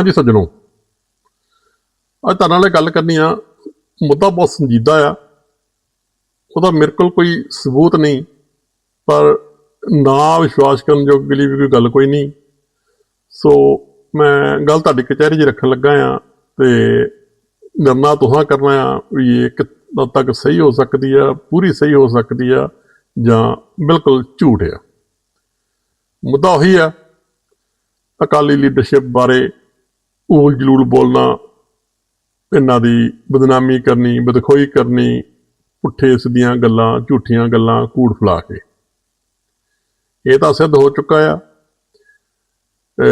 ਹਾਂਜੀ ਸੱਜਣੋ। ਅੱਜ ਤੁਹਾਡੇ ਨਾਲ ਗੱਲ ਕਰਨੀ ਆ, ਮੁੱਦਾ ਬਹੁਤ ਸੰਜੀਦਾ ਆ। ਉਹਦਾ ਮੇਰੇ ਕੋਲ ਕੋਈ ਸਬੂਤ ਨਹੀਂ, ਪਰ ਨਾ ਵਿਸ਼ਵਾਸ ਕਰਨ ਯੋਗ ਲਈ ਵੀ ਕੋਈ ਗੱਲ ਕੋਈ ਨਹੀਂ। ਸੋ ਮੈਂ ਗੱਲ ਤੁਹਾਡੀ ਕਚਹਿਰੀ 'ਚ ਰੱਖਣ ਲੱਗਾ ਆ ਤੇ ਨਿਰਣਾ ਤੁਹਾਂ ਕਰਨਾ ਆ ਵੀ ਇਹ ਕਿੱਦਾਂ ਤੱਕ ਸਹੀ ਹੋ ਸਕਦੀ ਆ, ਪੂਰੀ ਸਹੀ ਹੋ ਸਕਦੀ ਆ ਜਾਂ ਬਿਲਕੁਲ ਝੂਠ ਆ। ਮੁੱਦਾ ਉਹੀ ਆ, ਅਕਾਲੀ ਲੀਡਰਸ਼ਿਪ ਬਾਰੇ ਊਲ ਜਲੂਲ ਬੋਲਣਾ, ਇਹਨਾਂ ਦੀ ਬਦਨਾਮੀ ਕਰਨੀ, ਬਦਖੋਈ ਕਰਨੀ, ਪੁੱਠੇ ਸਿੱਧੀਆਂ ਗੱਲਾਂ, ਝੂਠੀਆਂ ਗੱਲਾਂ, ਕੂੜ ਫਲਾ ਕੇ। ਇਹ ਤਾਂ ਸਿੱਧ ਹੋ ਚੁੱਕਾ ਆ।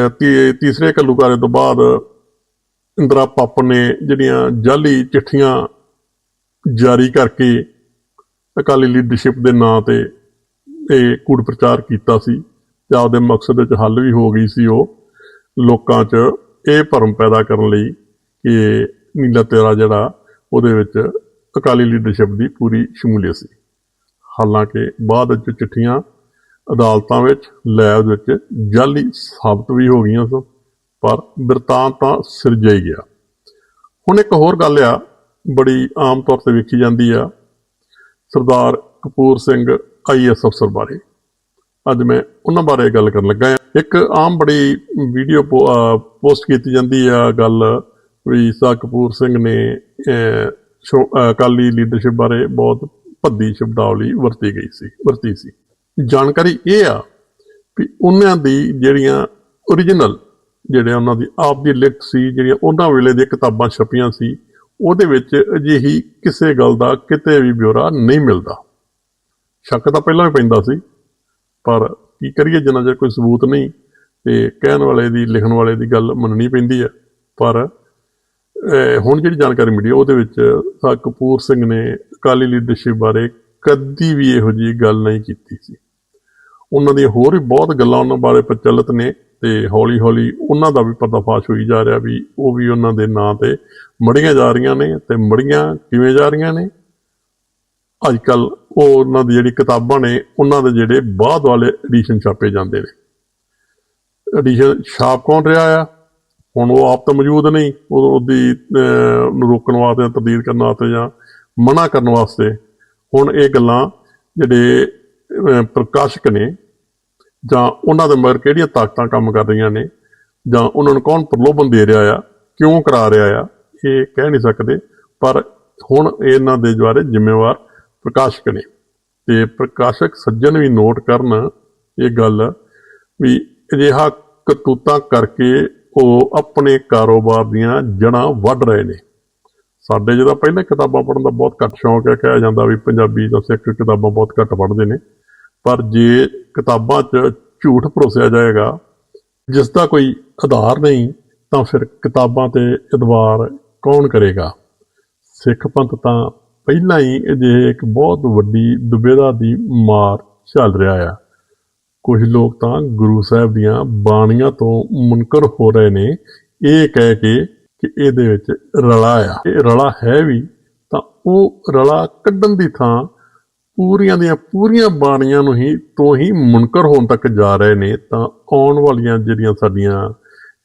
ਤੀ- ਤੀਸਰੇ ਘੱਲੂਕਾਰੇ ਤੋਂ ਬਾਅਦ ਇੰਦਰਾ ਪੱਪ ਨੇ ਜਿਹੜੀਆਂ ਜਾਲੀ ਚਿੱਠੀਆਂ ਜਾਰੀ ਕਰਕੇ ਅਕਾਲੀ ਲੀਡਰਸ਼ਿਪ ਦੇ ਨਾਂ ਤੇ ਇਹ ਕੂੜ ਪ੍ਰਚਾਰ ਕੀਤਾ ਸੀ, ਤੇ ਆਪਦੇ ਮਕਸਦ ਵਿੱਚ ਹੱਲ ਵੀ ਹੋ ਗਈ ਸੀ ਉਹ। ਲੋਕਾਂ 'ਚ ਇਹ ਭਰਮ ਪੈਦਾ ਕਰਨ ਲਈ ਕਿ ਨੀਲਾ ਤੇਰਾ ਜਿਹੜਾ ਉਹਦੇ ਵਿੱਚ ਅਕਾਲੀ ਲੀਡਰਸ਼ਿਪ ਦੀ ਪੂਰੀ ਸ਼ਮੂਲੀਅਤ ਸੀ। ਹਾਲਾਂਕਿ ਬਾਅਦ ਵਿੱਚ ਚਿੱਠੀਆਂ ਅਦਾਲਤਾਂ ਵਿੱਚ, ਲੈਬ ਵਿੱਚ ਜਾਲੀ ਸਾਬਤ ਵੀ ਹੋ ਗਈਆਂ ਸਨ, ਪਰ ਬਿਰਤਾਂਤ ਤਾਂ ਸਿਰਜਿਆ ਹੀ ਗਿਆ। ਹੁਣ ਇੱਕ ਹੋਰ ਗੱਲ ਆ, ਬੜੀ ਆਮ ਤੌਰ ਤੇ ਵੇਖੀ ਜਾਂਦੀ ਆ, ਸਰਦਾਰ ਕਪੂਰ ਸਿੰਘ ਆਈਐਸ ਅਫਸਰ ਬਾਰੇ। ਅੱਜ ਮੈਂ ਉਹਨਾਂ ਬਾਰੇ ਗੱਲ ਕਰਨ ਲੱਗਾ ਹਾਂ। ਇੱਕ ਆਮ ਬੜੀ ਵੀਡੀਓ ਪੋਸਟ ਕੀਤੀ ਜਾਂਦੀ ਆ ਗੱਲ ਵੀ ਸਾ ਕਪੂਰ ਸਿੰਘ ਨੇ ਸ਼ੋ- ਅਕਾਲੀ ਲੀਡਰਸ਼ਿਪ ਬਾਰੇ ਬਹੁਤ ਭੱਦੀ ਸ਼ਬਦਾਵਲੀ ਵਰਤੀ ਗਈ ਸੀ, ਵਰਤੀ ਸੀ। ਜਾਣਕਾਰੀ ਇਹ ਆ ਵੀ ਉਹਨਾਂ ਦੀ ਜਿਹੜੀਆਂ origignal ਜਿਹੜੇ ਉਹਨਾਂ ਦੀ ਆਪ ਦੀ ਲਿਖਤ ਸੀ, ਜਿਹੜੀਆਂ ਉਹਨਾਂ ਵੇਲੇ ਦੀਆਂ ਕਿਤਾਬਾਂ ਛਪੀਆਂ ਸੀ, ਉਹਦੇ ਵਿੱਚ ਅਜਿਹੀ ਕਿਸੇ ਗੱਲ ਦਾ ਕਿਤੇ ਵੀ ਬਿਉਰਾ ਨਹੀਂ ਮਿਲਦਾ। ਸ਼ੱਕ ਤਾਂ ਪਹਿਲਾਂ ਵੀ ਪੈਂਦਾ ਸੀ। ਪਰ ਕੀ ਕਰੀਏ ਜਿੰਨਾ ਚਿਰ ਕੋਈ ਸਬੂਤ ਨਹੀਂ ਤੇ ਕਹਿਣ ਵਾਲੇ ਦੀ, ਲਿਖਣ ਵਾਲੇ ਦੀ ਗੱਲ ਮੰਨਣੀ ਪੈਂਦੀ ਹੈ ਪਰ ਹੁਣ ਜਿਹੜੀ ਜਾਣਕਾਰੀ ਮਿਲੀ, ਉਹਦੇ ਵਿੱਚ ਕਪੂਰ ਸਿੰਘ ਨੇ ਅਕਾਲੀ ਲੀਡਰਸ਼ਿਪ ਬਾਰੇ ਕਦੀ ਵੀ ਇਹੋ ਜਿਹੀ ਗੱਲ ਨਹੀਂ ਕੀਤੀ ਸੀ। ਉਹਨਾਂ ਦੀਆਂ ਹੋਰ ਵੀ ਬਹੁਤ ਗੱਲਾਂ ਉਹਨਾਂ ਬਾਰੇ ਪ੍ਰਚਲਿਤ ਨੇ ਤੇ ਹੌਲੀ ਹੌਲੀ ਉਹਨਾਂ ਦਾ ਵੀ ਪਰਦਾਫਾਸ਼ ਹੋਈ ਜਾ ਰਿਹਾ ਵੀ ਉਹ ਵੀ ਉਹਨਾਂ ਦੇ ਨਾਂ ਤੇ ਮੜੀਆਂ ਜਾ ਰਹੀਆਂ ਨੇ ਤੇ ਮੜੀਆਂ ਕਿਵੇਂ ਜਾ ਰਹੀਆਂ ਨੇ। ਅੱਜ ਕੱਲ ਉਹ ਉਹਨਾਂ ਦੀ ਜਿਹੜੀ ਕਿਤਾਬਾਂ ਨੇ, ਉਹਨਾਂ ਦੇ ਜਿਹੜੇ ਬਾਅਦ ਵਾਲੇ ਐਡੀਸ਼ਨ ਛਾਪੇ ਜਾਂਦੇ ਨੇ। ਐਡੀਸ਼ਨ ਛਾਪ ਕੌਣ ਰਿਹਾ ਆ? ਹੁਣ ਉਹ ਆਪ ਤਾਂ ਮੌਜੂਦ ਨਹੀਂ। ਉਹਦੀ ਨੂੰ ਰੋਕਣ ਵਾਸਤੇ ਤਬਦੀਲ ਕਰਨ ਵਾਸਤੇ ਜਾਂ ਮਨਾ ਕਰਨ ਵਾਸਤੇ ਹੁਣ ਇਹ ਗੱਲਾਂ ਜਿਹੜੇ ਪ੍ਰਕਾਸ਼ਕ ਨੇ ਜਾਂ ਉਹਨਾਂ ਦੇ ਮਗਰ ਕਿਹੜੀਆਂ ਤਾਕਤਾਂ ਕੰਮ ਕਰ ਰਹੀਆਂ ਨੇ ਜਾਂ ਉਹਨਾਂ ਨੂੰ ਕੌਣ ਪ੍ਰਲੋਭਨ ਦੇ ਰਿਹਾ ਆ, ਕਿਉਂ ਕਰਾ ਰਿਹਾ ਆ, ਇਹ ਕਹਿ ਨਹੀਂ ਸਕਦੇ। ਪਰ ਹੁਣ ਇਹਨਾਂ ਦੇ ਦੁਆਰੇ ਜ਼ਿੰਮੇਵਾਰ ਪ੍ਰਕਾਸ਼ਕ ਨੇ। ਤੇ ਪ੍ਰਕਾਸ਼ਕ ਸੱਜਣ ਵੀ ਨੋਟ ਕਰਨ ਇਹ ਗੱਲ ਵੀ ਅਜਿਹਾ ਕਰਤੂਤਾਂ ਕਰਕੇ ਉਹ ਆਪਣੇ ਕਾਰੋਬਾਰ ਦੀਆਂ ਜੜਾਂ ਵੱਢ ਰਹੇ ਨੇ। ਸਾਡੇ ਜਿਹੜਾ ਪਹਿਲਾਂ ਕਿਤਾਬਾਂ ਪੜ੍ਹਨ ਦਾ ਬਹੁਤ ਘੱਟ ਸ਼ੌਂਕ ਹੈ, ਕਿਹਾ ਜਾਂਦਾ ਵੀ ਪੰਜਾਬੀ ਜਾਂ ਸਿੱਖ ਕਿਤਾਬਾਂ ਬਹੁਤ ਘੱਟ ਪੜ੍ਹਦੇ ਨੇ। ਪਰ ਜੇ ਕਿਤਾਬਾਂ 'ਚ ਝੂਠ ਪਰੋਸਿਆ ਜਾਏਗਾ, ਜਿਸ ਦਾ ਕੋਈ ਆਧਾਰ ਨਹੀਂ, ਤਾਂ ਫਿਰ ਕਿਤਾਬਾਂ ਤੇ ਇਤਬਾਰ ਕੌਣ ਕਰੇਗਾ? ਸਿੱਖ ਪੰਥ ਤਾਂ ਪਹਿਲਾਂ ਹੀ ਅਜਿਹੇ ਇੱਕ ਬਹੁਤ ਵੱਡੀ ਦੁਬੇਦਾ ਦੀ ਮਾਰ ਚੱਲ ਰਿਹਾ ਆ। ਕੁਝ ਲੋਕ ਤਾਂ ਗੁਰੂ ਸਾਹਿਬ ਦੀਆਂ ਬਾਣੀਆਂ ਤੋਂ ਮੁਨਕਰ ਹੋ ਰਹੇ ਨੇ। ਇਹ ਕਹਿ ਕੇ ਕਿ ਇਹਦੇ ਵਿੱਚ ਰਲਾ ਆ। ਇਹ ਰਲਾ ਹੈ ਵੀ ਤਾਂ ਉਹ ਰਲਾ ਕੱਢਣ ਦੀ ਥਾਂ ਪੂਰੀਆਂ ਦੀਆਂ ਪੂਰੀਆਂ ਬਾਣੀਆਂ ਨੂੰ ਹੀ ਤੋਂ ਹੀ ਮੁਨਕਰ ਹੋਣ ਤੱਕ ਜਾ ਰਹੇ ਨੇ। ਤਾਂ ਆਉਣ ਵਾਲੀਆਂ ਜਿਹੜੀਆਂ ਸਾਡੀਆਂ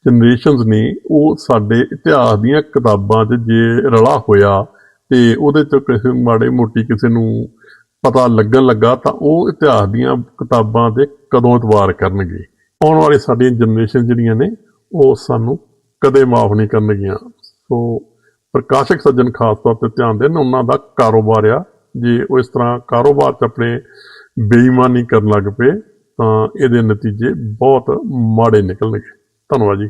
ਜਨਰੇਸ਼ਨਸ ਨੇ, ਉਹ ਸਾਡੇ ਇਤਿਹਾਸ ਦੀਆਂ ਕਿਤਾਬਾਂ 'ਚ ਜੇ ਰਲਾ ਹੋਇਆ ਤੇ ਉਹਦੇ 'ਚ ਕਿਸੇ ਮਾੜੇ ਮੋਟੀ ਕਿਸੇ ਨੂੰ ਪਤਾ ਲੱਗਣ ਲੱਗਾ ਤਾਂ ਉਹ ਇਤਿਹਾਸ ਦੀਆਂ ਕਿਤਾਬਾਂ ਤੇ ਕਦੋਂ ਇਤਵਾਰ ਕਰਨਗੇ। ਆਉਣ ਵਾਲੀ ਸਾਡੀਆਂ ਜਨਰੇਸ਼ਨ ਜਿਹੜੀਆਂ ਨੇ, ਉਹ ਸਾਨੂੰ ਕਦੇ ਮਾਫ ਨਹੀਂ ਕਰਨਗੀਆਂ। ਸੋ ਪ੍ਰਕਾਸ਼ਕ ਸੱਜਣ ਖਾਸ ਤੌਰ ਤੇ ਧਿਆਨ ਦੇਣ, ਉਹਨਾਂ ਦਾ ਕਾਰੋਬਾਰ ਆ। ਜੇ ਉਹ ਇਸ ਤਰ੍ਹਾਂ ਕਾਰੋਬਾਰ 'ਚ ਆਪਣੇ ਬੇਈਮਾਨੀ ਕਰਨ ਲੱਗ ਪਏ, ਤਾਂ ਇਹਦੇ ਨਤੀਜੇ ਬਹੁਤ ਮਾੜੇ ਨਿਕਲਣਗੇ। ਧੰਨਵਾਦ ਜੀ।